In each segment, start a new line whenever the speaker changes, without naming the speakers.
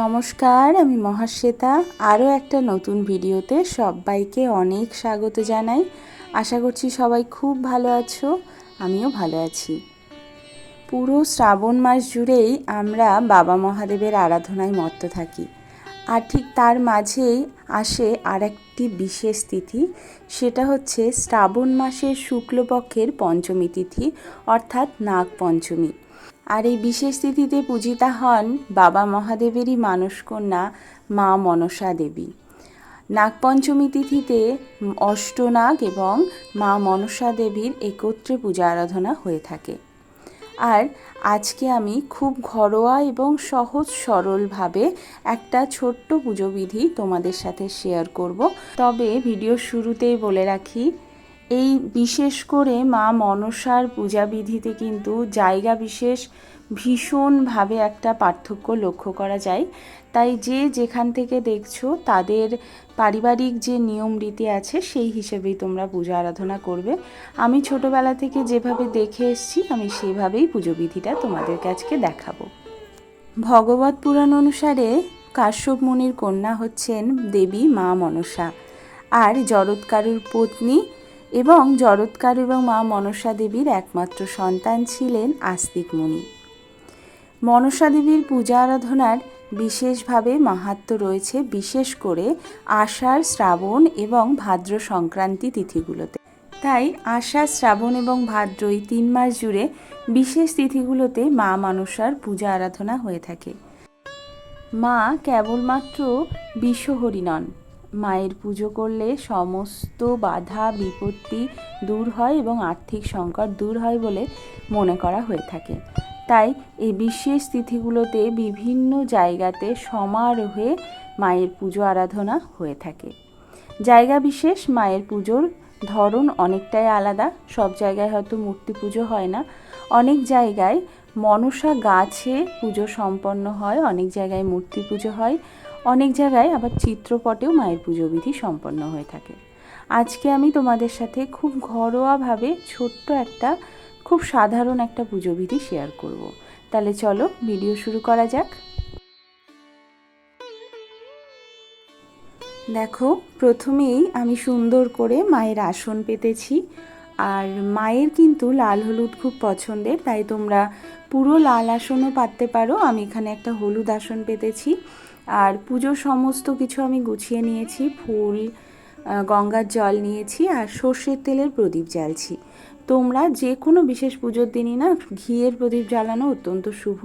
নমস্কার, আমি মহাশ্বেতা। আরও একটা নতুন ভিডিওতে সবাইকে অনেক স্বাগত জানাই। আশা করছি সবাই খুব ভালো আছো, আমিও ভালো আছি। পুরো শ্রাবণ মাস জুড়েই আমরা বাবা মহাদেবের আরাধনায় মত্ত থাকি। আর ঠিক তার মাঝেই আসে আর একটি বিশেষ তিথি, সেটা হচ্ছে শ্রাবণ মাসের শুক্লপক্ষের পঞ্চমী তিথি, অর্থাৎ নাগ পঞ্চমী আর এই বিশেষ তিথিতে পূজিতা হন বাবা মহাদেবেরই মানসকন্যা মা মনসা দেবী। নাগপঞ্চমী তিথিতে অষ্টনাগ এবং মা মনসা দেবীর একত্রে পূজা আরাধনা হয়ে থাকে। আর আজকে আমি খুব ঘরোয়া এবং সহজ সরলভাবে একটা ছোট্ট পুজো বিধি তোমাদের সাথে শেয়ার করব। তবে ভিডিও শুরুতেই বলে রাখি এই বিশেষ করে মা মনসার পূজাবিধিতে কিন্তু জায়গা বিশেষ ভীষণভাবে একটা পার্থক্য লক্ষ্য করা যায়। তাই যে যেখান থেকে দেখছ তাদের পারিবারিক যে নিয়ম রীতি আছে সেই হিসেবেই তোমরা পূজা আরাধনা করবে। আমি ছোটবেলা থেকে যেভাবে দেখে এসছি আমি সেভাবেই পুজো বিধিটা তোমাদের কাছকে দেখাবো। ভগবত পুরাণ অনুসারে কাশ্যপ মুনির কন্যা হচ্ছেন দেবী মা মনসা। আর জরৎকারুর পত্নী এবং জরৎকার এবং মা মনসা দেবীর একমাত্র সন্তান ছিলেন আস্তিক মুনি। মনসা দেবীর পূজা আরাধনার বিশেষভাবে মাহাত্ম রয়েছে বিশেষ করে আষাঢ়, শ্রাবণ এবং ভাদ্র সংক্রান্তি তিথিগুলোতে। তাই আষাঢ়, শ্রাবণ এবং ভাদ্র এই তিন মাস জুড়ে বিশেষ তিথিগুলোতে মা মানসার পূজা আরাধনা হয়ে থাকে। মা কেবলমাত্র বিশ্বহরি নন মায়ের পুজো করলে সমস্ত বাধা, বিপত্তি দূর হয় এবং আর্থিক সংকট দূর হয় বলে মনে করা হয়ে থাকে। তাই এই বিশেষ তিথিগুলোতে বিভিন্ন জায়গাতে সমারোহে মায়ের পুজো আরাধনা হয়ে থাকে। জায়গা বিশেষ, মায়ের পুজোর ধরন অনেকটাই আলাদা। সব জায়গায় হয়তো মূর্তি পুজো হয় না। অনেক জায়গায় মনসা গাছে পুজো সম্পন্ন হয়, অনেক জায়গায় মূর্তি পুজো হয়। অনেক জায়গায় আবার চিত্রপটেও মায়ের পুজো বিধি সম্পন্ন হয়ে থাকে। আজকে আমি তোমাদের সাথে খুব ঘরোয়াভাবে ছোট্ট একটা, খুব সাধারণ একটা পুজো বিধি শেয়ার করব। তাহলে চলো, ভিডিও শুরু করা যাক। দেখো, প্রথমেই আমি সুন্দর করে মায়ের আসন পেতেছি। আর মায়ের কিন্তু লাল হলুদ খুব পছন্দের, তাই তোমরা পুরো লাল আসনও পাততে পারো। আমি এখানে একটা হলুদ আসন পেতেছি। আর পুজোর সমস্ত কিছু আমি গুছিয়ে নিয়েছি, ফুল গঙ্গার জল নিয়েছি আর সর্ষের তেলের প্রদীপ জ্বালছি। তোমরা যে কোনো বিশেষ পুজোর দিনই না, ঘিয়ের প্রদীপ জ্বালানো অত্যন্ত শুভ।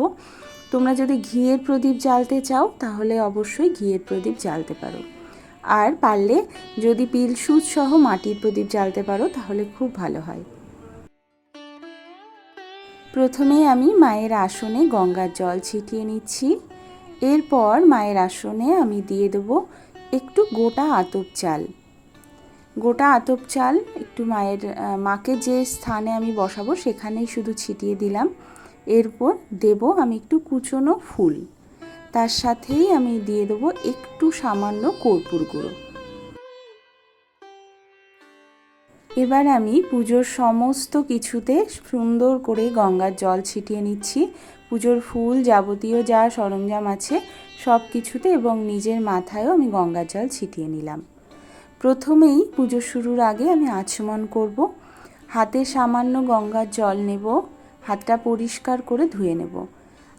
তোমরা যদি ঘিয়ের প্রদীপ জ্বালতে চাও, তাহলে অবশ্যই ঘিয়ের প্রদীপ জ্বালতে পারো। আর পারলে যদি পিল সুচ সহ মাটির প্রদীপ জ্বালতে পারো, তাহলে খুব ভালো হয়। প্রথমে আমি মায়ের আসনে গঙ্গার জল ছিটিয়ে নিচ্ছি। এরপর মায়ের আসনে আমি দিয়ে দেবো একটু গোটা আতপ চাল। গোটা আতপ চাল একটু মায়ের মাকে যে স্থানে আমি বসাবো সেখানেই শুধু ছিটিয়ে দিলাম। এরপর দেব আমি একটু কুচনো ফুল। তার সাথেই আমি দিয়ে দেবো একটু সামান্য কর্পূর গুঁড়ো। এবার আমি পুজোর সমস্ত কিছুতে সুন্দর করে গঙ্গার জল ছিটিয়ে নিচ্ছি। পুজোর ফুল, যাবতীয় যা সরঞ্জাম আছে সব কিছুতে এবং নিজের মাথায়ও আমি গঙ্গার জল ছিটিয়ে নিলাম। প্রথমেই পুজো শুরুর আগে আমি আচমন করব, হাতে সামান্য গঙ্গার জল নেব, হাতটা পরিষ্কার করে ধুয়ে নেব।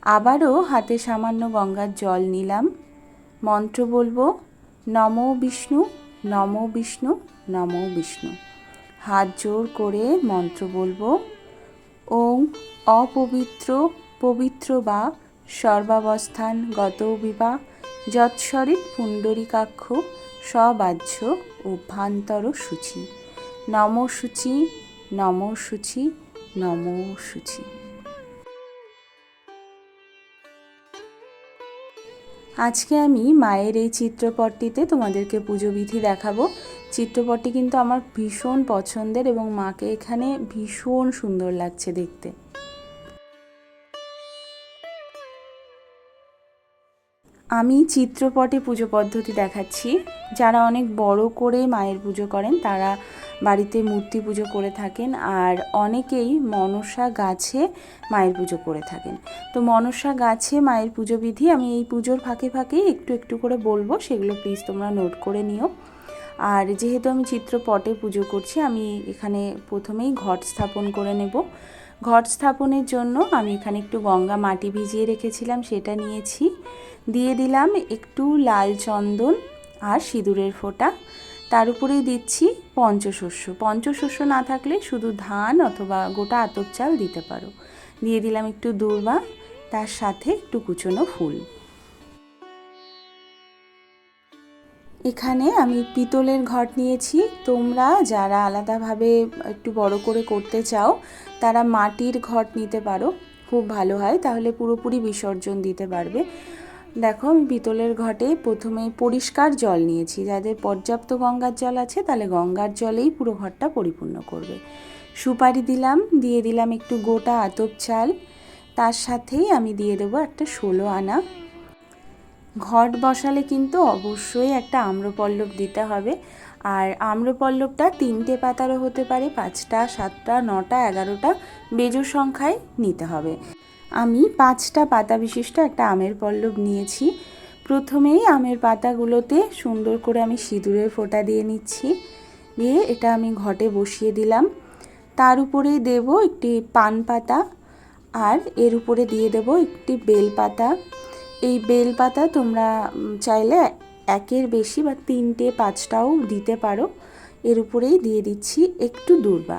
আবারও হাতে সামান্য গঙ্গার জল নিলাম, মন্ত্র বলব, নম বিষ্ণু নম বিষ্ণু নম বিষ্ণু। হাত জোর করে মন্ত্র বলব, ওং অপবিত্র পবিত্র বা সর্বাবস্থান গত বিবা যৎসরিত পুণ্ডরিকাক্ষ সবাহ্য অভ্যন্তর সূচি। নম সূচি নম সূচি নম সূচি। আজকে আমি মায়ের এই চিত্রপটটিতে তোমাদেরকে পুজো বিধি দেখাবো। চিত্রপটটি কিন্তু আমার ভীষণ পছন্দের এবং মাকে এখানে ভীষণ সুন্দর লাগছে দেখতে। আমি চিত্রপটে পুজো পদ্ধতি দেখাচ্ছি। যারা অনেক বড় করে মায়ের পুজো করেন, তারা বাড়িতে মূর্তি পুজো করে থাকেন আর অনেকেই মনসা গাছে মায়ের পুজো করে থাকেন। তো মনসা গাছে মায়ের পুজো বিধি আমি এই পুজোর ফাঁকে ফাঁকেই একটু একটু করে বলব, সেগুলো প্লিজ তোমরা নোট করে নিও। আর যেহেতু আমি চিত্রপটে পুজো করছি, আমি এখানে প্রথমেই ঘট স্থাপন করে নেব। ঘট স্থাপনের জন্য আমি এখানে একটু গঙ্গা মাটি ভিজিয়ে রেখেছিলাম, সেটা নিয়েছি। দিয়ে দিলাম একটু লাল চন্দন আর সিঁদুরের ফোঁটা। তার উপরেই দিচ্ছি পঞ্চশস্য। পঞ্চশস্য না থাকলে শুধু ধান অথবা গোটা আতপ চাল দিতে পারো। দিয়ে দিলাম একটু দূর্বা তার সাথে একটু কুচনো ফুল। এখানে আমি পিতলের ঘট নিয়েছি। তোমরা যারা আলাদাভাবে একটু বড় করে করতে চাও, তারা মাটির ঘট নিতে পারো। খুব ভালো হয়, তাহলে পুরোপুরি বিসর্জন দিতে পারবে। দেখো, আমি পিতলের ঘটে প্রথমে পরিষ্কার জল নিয়েছি। যাদের পর্যাপ্ত গঙ্গার জল আছে, তাহলে গঙ্গার জলেই পুরো ঘরটা পরিপূর্ণ করবে। সুপারি দিলাম, দিয়ে দিলাম একটু গোটা আতপ চাল। তার সাথেই আমি দিয়ে দেবো একটা ষোলো আনা ঘট বসালে কিন্তু অবশ্যই একটা আম্রপল্লব দিতে হবে। আর আম্রপল্লবটা তিনটে পাতারও হতে পারে, পাঁচটা, সাতটা, নটা, এগারোটা বেজোর সংখ্যায় নিতে হবে। আমি পাঁচটা পাতা বিশিষ্ট একটা আমের পল্লব নিয়েছি। প্রথমেই আমের পাতাগুলোতে সুন্দর করে আমি সিঁদুরের ফোঁটা দিয়ে নিচ্ছি। দিয়ে এটা আমি ঘটে বসিয়ে দিলাম। তার উপরেই দেব একটি পান পাতা আর এর উপরে দিয়ে দেব একটি বেল পাতা। এই বেল পাতা তোমরা চাইলে একের বেশি বা তিনটে, পাঁচটাও দিতে পারো। এর উপরেই দিয়ে দিচ্ছি একটু দূর্বা।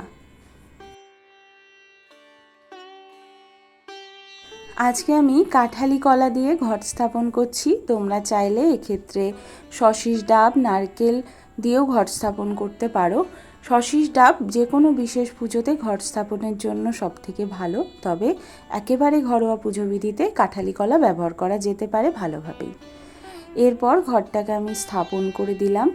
আজকে আমি কাঁঠালি কলা দিয়ে ঘট স্থাপন করছি। তোমরা চাইলে এক্ষেত্রে শশিস ডাব, নারকেল দিয়েও ঘট স্থাপন করতে পারো। শশিস ডাব যে কোনো বিশেষ পুজোতে ঘট স্থাপনের জন্য সব থেকে ভালো, তবে একেবারে ঘরোয়া পুজো বিধিতে কাঁঠালি কলা ব্যবহার করা যেতে পারে ভালোভাবেই। এরপর ঘরটাকে আমি স্থাপন করে দিলাম।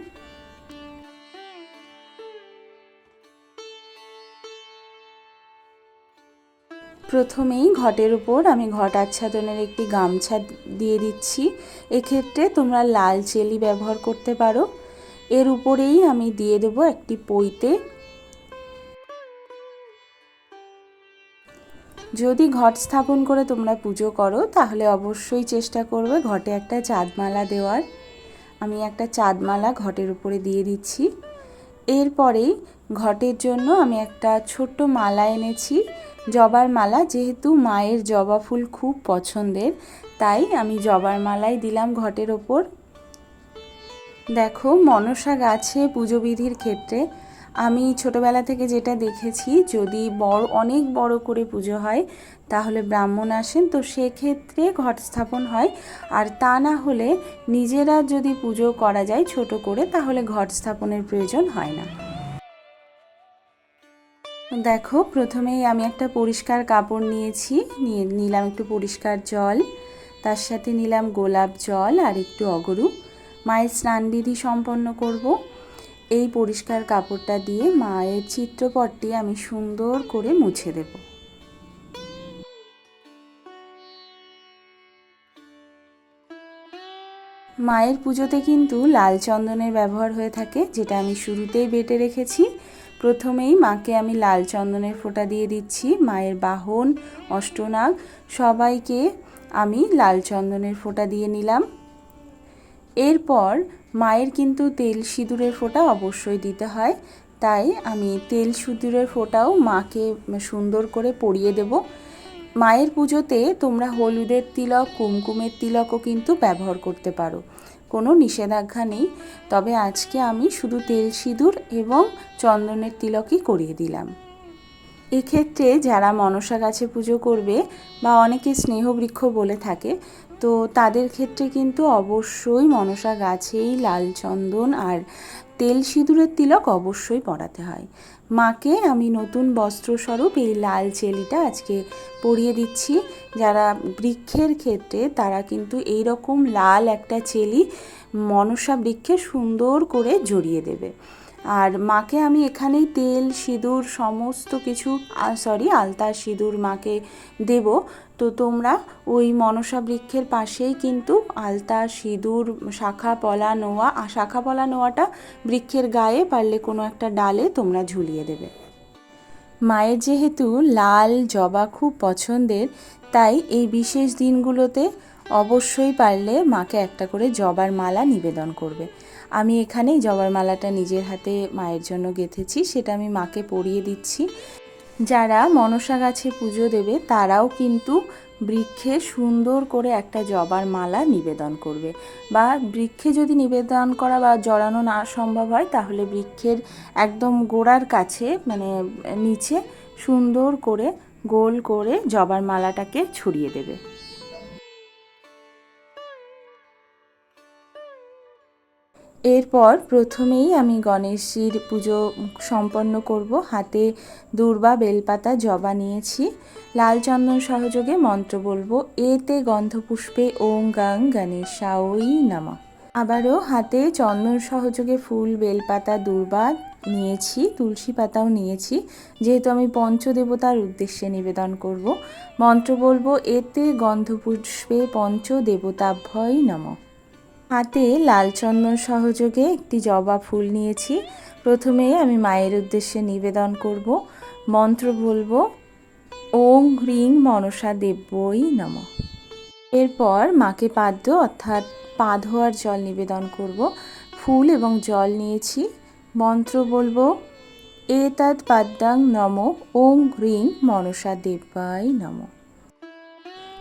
প্রথমেই ঘটের উপর আমি ঘট আচ্ছাদনের একটি গামছা দিয়ে দিচ্ছি। এক্ষেত্রে তোমরা লাল চেলি ব্যবহার করতে পারো। এর উপরেই আমি দিয়ে দেবো একটি পইতে। যদি ঘট স্থাপন করে তোমরা পুজো করো, তাহলে অবশ্যই চেষ্টা করবে ঘটে একটা চাঁদমালা দেওয়ার। আমি একটা চাঁদমালা ঘটের উপরে দিয়ে দিচ্ছি। এরপরেই ঘটের জন্য আমি একটা ছোট্ট মালা এনেছি। জবার মালা যেহেতু মায়ের জবা ফুল খুব পছন্দের, তাই আমি জবার মালাই দিলাম ঘটের ওপর। দেখো, মনসা গাছে পুজো বিধির ক্ষেত্রে আমি ছোটবেলা থেকে যেটা দেখেছি, যদি বড়, অনেক বড় করে পুজো হয়, তাহলে ব্রাহ্মণ আসেন, তো সেক্ষেত্রে ঘট স্থাপন হয়। আর তা না হলে নিজেরা যদি পুজো করা যায় ছোট করে, তাহলে ঘট স্থাপনের প্রয়োজন হয় না। দেখো, প্রথমেই আমি একটা পরিষ্কার কাপড় নিয়েছি, নিয়ে নিলাম একটু পরিষ্কার জল, তার সাথে নিলাম গোলাপ জল আর একটু অগরু। মায়ের স্নানবিধি সম্পন্ন করব। এই পরিষ্কার কাপড়টা দিয়ে মায়ের চিত্রপটটি আমি সুন্দর করে মুছে দেব। মায়ের পুজোতে কিন্তু লাল চন্দনের ব্যবহার হয়ে থাকে, যেটা আমি শুরুতেই বেটে রেখেছি। প্রথমেই মাকে আমি লাল চন্দনের ফোঁটা দিয়ে দিচ্ছি, মায়ের বাহন, অষ্টনাগ, সবাইকে আমি লাল চন্দনের ফোঁটা দিয়ে নিলাম। এরপর মায়ের কিন্তু তেল সিঁদুরের ফোঁটা অবশ্যই দিতে হয়। তাই আমি তেল সিঁদুরের ফোঁটাও মাকে সুন্দর করে পরিয়ে দেব। মায়ের পুজোতে তোমরা হলুদের তিলক, কুমকুমের তিলকও কিন্তু ব্যবহার করতে পারো। কোনো নিষেধাজ্ঞা নেই। তবে আজকে আমি শুধু তেল সিঁদুর এবং চন্দনের তিলকই করিয়ে দিলাম। এক্ষেত্রে যারা মনসা গাছে পুজো করবে বা অনেকে স্নেহবৃক্ষ বলে থাকে তো তাদের ক্ষেত্রে কিন্তু অবশ্যই মনসা গাছেই লাল চন্দন আর তেল সিঁদুরের তিলক অবশ্যই পরাতে হয়। মাকে আমি নতুন বস্ত্রস্বরূপ এই লাল চেলিটা আজকে পরিয়ে দিচ্ছি। যারা বৃক্ষের ক্ষেত্রে তারা কিন্তু এই রকম লাল একটা চেলি মনসা বৃক্ষে সুন্দর করে জড়িয়ে দেবে। আর মাকে আমি এখানেই তেল, সিঁদুর, সমস্ত কিছু সরি আলতা সিঁদুর মাকে দেব। তো তোমরা ওই মনসা বৃক্ষের পাশেই কিন্তু আলতা, সিঁদুর, শাখা পলা নোয়া শাখা পলা নোয়াটা বৃক্ষের গায়ে পারলে কোনো একটা ডালে তোমরা ঝুলিয়ে দেবে। মায়ের যেহেতু লাল, জবা খুব পছন্দের, তাই এই বিশেষ দিনগুলোতে অবশ্যই পারলে মাকে একটা করে জবার মালা নিবেদন করবে। আমি এখানে জবার মালাটা নিজের হাতে মায়ের জন্য গেঁথেছি, সেটা আমি মাকে পরিয়ে দিচ্ছি। যারা মনসা গাছে পুজো দেবে, তারাও কিন্তু বৃক্ষে সুন্দর করে একটা জবার মালা নিবেদন করবে। বা বৃক্ষে যদি নিবেদন করা বা জড়ানো না সম্ভব হয়, তাহলে বৃক্ষের একদম গোড়ার কাছে মানে নিচে সুন্দর করে গোল করে জবার মালাটাকে ছড়িয়ে দেবে। এরপর প্রথমেই আমি গণেশজির পুজো সম্পন্ন করব। হাতে দূর্বা, বেলপাতা, জবা নিয়েছি। লাল চন্দন সহযোগে মন্ত্র বলব, এতে গন্ধপুষ্পে ওং গাং গণেশাওই নামা। আবারও হাতে চন্দন সহযোগে ফুল, বেলপাতা, দূর্বা নিয়েছি, তুলসী পাতাও নিয়েছি। যেহেতু আমি পঞ্চদেবতার উদ্দেশ্যে নিবেদন করব, মন্ত্র বলব, এতে গন্ধপুষ্পে পঞ্চ দেবতাভ্যয় নমঃ। হাতে লাল চন্দন সহযোগে একটি জবা ফুল নিয়েছি। প্রথমে আমি মায়ের উদ্দেশ্যে নিবেদন করব। মন্ত্র বলব, ওং হ্রিং মনসা দেব্যই নম। এরপর মাকে পাদ্য অর্থাৎ পা ধোয়ার জল নিবেদন করব। ফুল এবং জল নিয়েছি। মন্ত্র বলব, এতৎ পাদ্যাং নম, ওং হ্রিং মনসা দেব্যাই নম।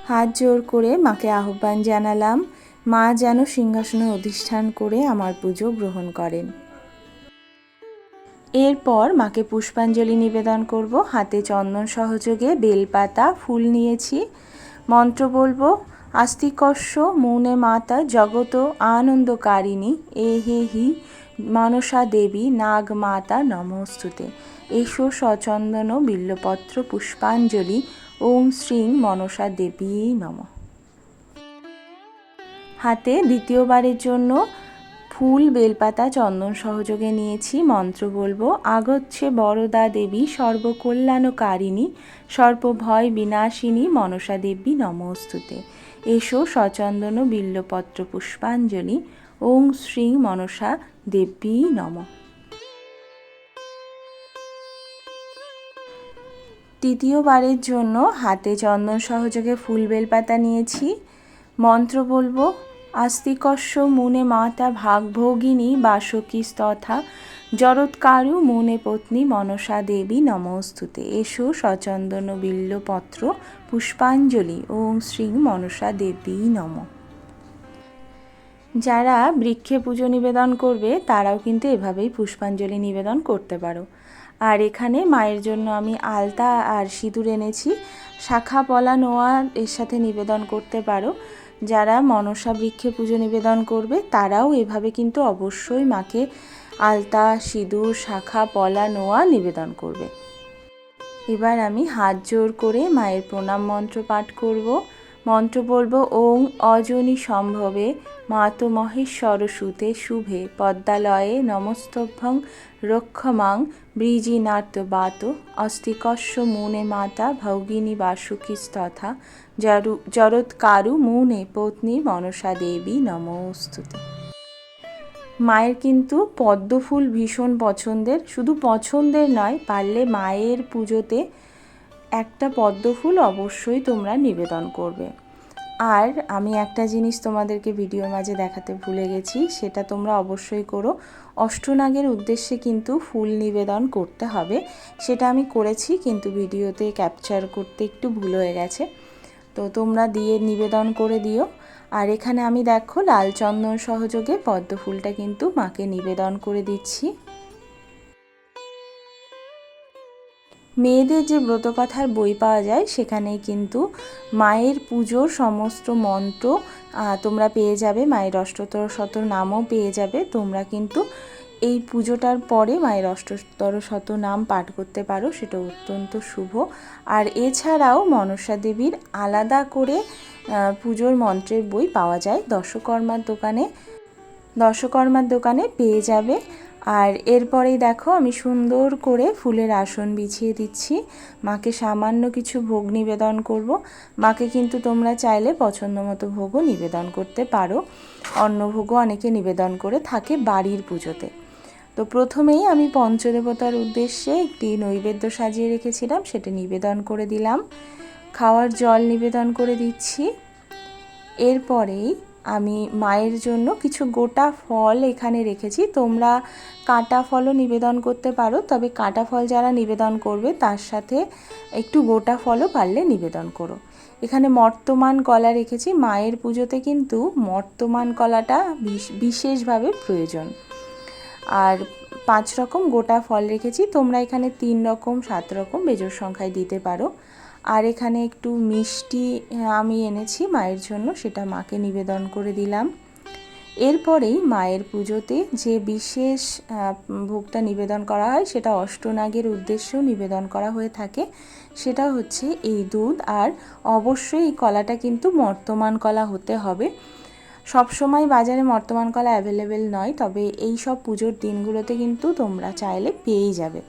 হাত জোর করে মাকে আহ্বান জানালাম মা যেন সিংহাসনে অধিষ্ঠান করে আমার পুজো গ্রহণ করেন। এরপর মাকে পুষ্পাঞ্জলি নিবেদন করব। হাতে চন্দন সহযোগে বেলপাতা, ফুল নিয়েছি। মন্ত্র বলব, আস্তিকস্য মৌনে মাতা জগত আনন্দকারিণী, এ হে হি মনসা দেবী নাগ মাতা নমস্তুতে। এসো সচন্দন বিল্লপত্র পুষ্পাঞ্জলি, ওম শ্রীং মনসা দেবী নমঃ। হাতে দ্বিতীয়বারের জন্য ফুল বেলপাতা চন্দন সহযোগে নিয়েছি, মন্ত্র বলব। আগচ্ছে বরদা দেবী, সর্বকল্যাণকারিণী, সর্বভয় বিনাশিনী, মনসা দেবী, নমস্তুতে। এসো সচন্দন বিল্লপত্র পুষ্পাঞ্জলি, ওং শ্রী মনসা দেবী নম। তৃতীয়বারের জন্য হাতে চন্দন সহযোগে ফুল বেলপাতা নিয়েছি, মন্ত্র বলব আস্তিকস্য মুনে মাতা ভাগভোগিনী বাসকী তথা জরৎকারু মুনে পত্নী মনসা দেবী নমস্তুতে। এসো সচন্দন বিল্লপত্র পুষ্পাঞ্জলি। ওম শ্রী মনসা দেবী নম। যারা বৃক্ষে পুজো নিবেদন করবে, তারাও কিন্তু এভাবেই পুষ্পাঞ্জলি নিবেদন করতে পারো। আর এখানে মায়ের জন্য আমি আলতা আর সিঁদুর এনেছি। শাখা পলা নোয়া এর সাথে নিবেদন করতে পারো। যারা মনসা বৃক্ষে পুজো নিবেদন করবে, তারাও এভাবে কিন্তু অবশ্যই মাকে আলতা, সিঁদুর, শাখা, পলা, নোয়া নিবেদন করবে। এবার আমি হাত জোর করে মায়ের প্রণাম মন্ত্র পাঠ করব। মন্ত্র বলব, ওং অজনী সম্ভবে মাত মহেশ্বর সুতে শুভে। পদ্মালয়ে নমস্তভ্যং রক্ষমাং ব্রিজিনার্ত বাত অস্তিকস্য মুনে মাতা ভৌগিনী বাসুকিস্তথা। জরু জরৎকারু মুনে পত্নী মনসা দেবী নমস্তুতে। মায়ের কিন্তু পদ্ম ফুল ভীষণ পছন্দের, শুধু পছন্দের নয়, পারলে মায়ের পুজোতে একটা পদ্ম ফুল অবশ্যই তোমরা নিবেদন করবে। আর আমি একটা জিনিস তোমাদেরকে ভিডিওর মাঝে দেখাতে ভুলে গেছি, সেটা তোমরা অবশ্যই করো। অষ্টনাগের উদ্দেশ্যে কিন্তু ফুল নিবেদন করতে হবে, সেটা আমি করেছি, কিন্তু ভিডিওতে ক্যাপচার করতে একটু ভুল হয়ে গেছে। তো তোমরা দিয়ে নিবেদন করে দিও। আর এখানে আমি দেখো, লাল চন্দন সহযোগে পদ্ম ফুলটা কিন্তু মাকে নিবেদন করে দিচ্ছি। মেয়েদের যে ব্রতকথার বই পাওয়া যায় সেখানে কিন্তু মায়ের পুজোর সমস্ত মন্ত্র তোমরা পেয়ে যাবে। মায়ের অষ্টতর শত নামও পেয়ে যাবে। তোমরা কিন্তু এই পুজোটার পরে মায়ের অষ্টতর শত নাম পাঠ করতে পারো, সেটা অত্যন্ত শুভ। আর এছাড়াও মনসা দেবীর আলাদা করে পুজোর মন্ত্রের বই পাওয়া যায় দশকর্মার দোকানে। দশকর্মার দোকানে পেয়ে যাবে। আর এরপরেই দেখো, আমি সুন্দর করে ফুলের আসন বিছিয়ে দিচ্ছি। মাকে সামান্য কিছু ভোগ নিবেদন করব। মাকে কিন্তু তোমরা চাইলে পছন্দ মতো ভোগও নিবেদন করতে পারো। অন্নভোগও অনেকে নিবেদন করে থাকে বাড়ির পুজোতে। তো প্রথমেই আমি পঞ্চদেবতার উদ্দেশ্যে একটি নৈবেদ্য সাজিয়ে রেখেছিলাম, সেটা নিবেদন করে দিলাম। খাওয়ার জল নিবেদন করে দিচ্ছি। এরপরেই আমি মায়ের জন্য কিছু গোটা ফল এখানে রেখেছি। তোমরা কাটা ফলও নিবেদন করতে পারো, তবে কাটা ফল যারা নিবেদন করবে, তার সাথে একটু গোটা ফলও পারলে নিবেদন করো। এখানে মর্তমান কলা রেখেছি। মায়ের পুজোতে কিন্তু মর্তমান কলাটা বিশেষভাবে প্রয়োজন। আর পাঁচ রকম গোটা ফল রেখেছি। তোমরা এখানে তিন রকম, সাত রকম বেজোর সংখ্যায় দিতে পারো। আর এখানে একটু মিষ্টি আমি এনেছি মায়ের জন্য, সেটা মাকে নিবেদন করে দিলাম। এরপরেই মায়ের পুজোতে যে বিশেষ ভোগটা নিবেদন করা হয়, সেটা অষ্টনাগের উদ্দেশ্যেও নিবেদন করা হয়ে থাকে। সেটা হচ্ছে এই দুধ। আর অবশ্যই এই কলাটা কিন্তু মর্তমান কলা হতে হবে। সব সময় বাজারে বর্তমান কলা অ্যাভেলেবেল নয়, তবে এই সব পুজোর দিনগুলোতে কিন্তু তোমরা চাইলে পেয়েই যাবে।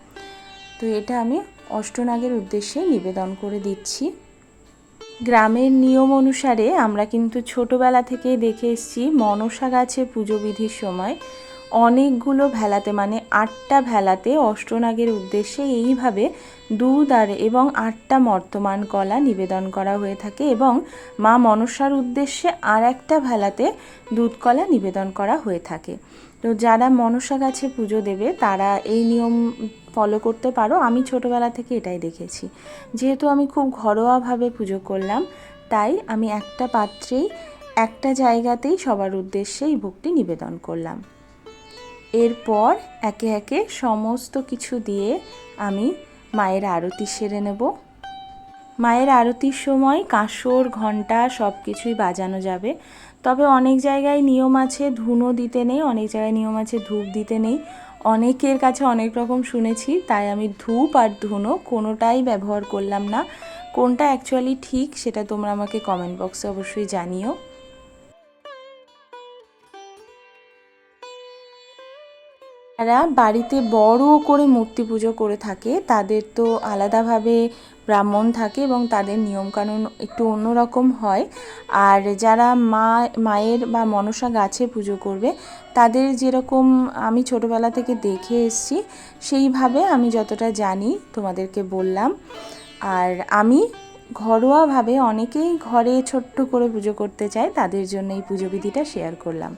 তো এটা আমি অষ্টনাগের উদ্দেশ্যে নিবেদন করে দিচ্ছি। গ্রামের নিয়ম অনুসারে আমরা কিন্তু ছোটোবেলা থেকে দেখে এসেছি, মনসা গাছে পুজো বিধির সময় অনেকগুলো ভেলাতে মানে আটটা ভেলাতে অষ্টনাগের উদ্দেশ্যে এইভাবে দুধ আর এবং আটটা মর্তমান কলা নিবেদন করা হয়ে থাকে এবং মা মনসার উদ্দেশ্যে আর একটা ভেলাতে দুধ কলা নিবেদন করা হয়ে থাকে। তো যারা মনসা গাছে পুজো দেবে, তারা এই নিয়ম ফলো করতে পারো। আমি ছোটোবেলা থেকে এটাই দেখেছি। যেহেতু আমি খুব ঘরোয়াভাবে পুজো করলাম, তাই আমি একটা পাত্রেই, একটা জায়গাতেই সবার উদ্দেশ্যে এই ভোগটি নিবেদন করলাম। এরপর একে একে সমস্ত কিছু দিয়ে আমি মায়ের আরতি সেরে নেব। মায়ের আরতির সময় কাঁসর ঘণ্টা সব কিছুই বাজানো যাবে। তবে অনেক জায়গায় নিয়ম আছে ধুনো দিতে নেই, অনেক জায়গায় নিয়ম আছে ধূপ দিতে নেই। অনেকের কাছে অনেক রকম শুনেছি, তাই আমি ধূপ আর ধুনো কোনোটাই ব্যবহার করলাম না। কোনটা অ্যাকচুয়ালি ঠিক সেটা তোমরা আমাকে কমেন্ট বক্সে অবশ্যই জানিও। যারা বাড়িতে বড় করে মূর্তি পুজো করে থাকে, তাদের তো আলাদাভাবে ব্রাহ্মণ থাকে এবং তাদের নিয়মকানুন একটু অন্যরকম হয়। আর যারা মা, মায়ের বা মনসা গাছে পুজো করবে, তাদের যেরকম আমি ছোটোবেলা থেকে দেখে এসছি, সেইভাবে আমি যতটা জানি তোমাদেরকে বললাম। আর আমি ঘরোয়াভাবে অনেকেই ঘরে ছোট্ট করে পুজো করতে চায়, তাদের জন্য এই পুজো বিধিটা শেয়ার করলাম।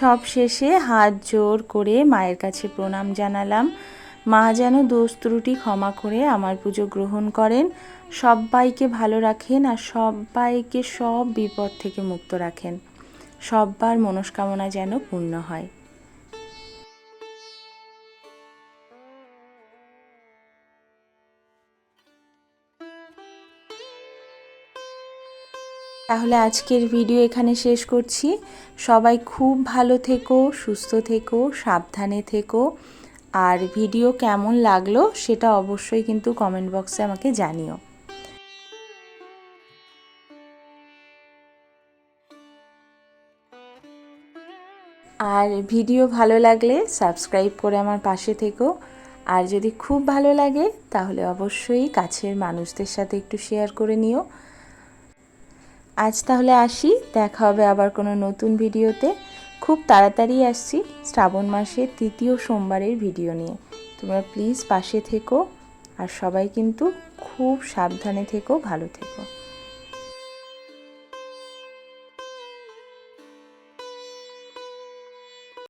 সব শেষে হাত জোর করে মায়ের কাছে প্রণাম জানালাম। মা যেন দোষ ত্রুটি ক্ষমা করে আমার পুজো গ্রহণ করেন। সব্বাইকে ভালো রাখেন আর সবাইকে সব বিপদ থেকে মুক্ত রাখেন। সব্বার মনস্কামনা যেন পূর্ণ হয়। তাহলে আজকের ভিডিও এখানে শেষ করছি। সবাই খুব ভালো থেকো, সুস্থ থেকো, সাবধানে থেকো। আর ভিডিও কেমন লাগল সেটা অবশ্যই কিন্তু কমেন্ট বক্সে আমাকে জানিও। আর ভিডিও ভালো লাগলে সাবস্ক্রাইব করে আমার পাশে থেকো। আর যদি খুব ভালো লাগে তাহলে অবশ্যই কাছের মানুষদের সাথে একটু শেয়ার করে নিও। আজ তাহলে আসি, দেখা হবে আবার কোনো নতুন ভিডিওতে। খুব তাড়াতাড়ি আসছি শ্রাবণ মাসের তৃতীয় সোমবারের ভিডিও নিয়ে। তোমরা প্লিজ পাশে থেকো আর সবাই কিন্তু খুব সাবধানে থেকো, ভালো থেকো।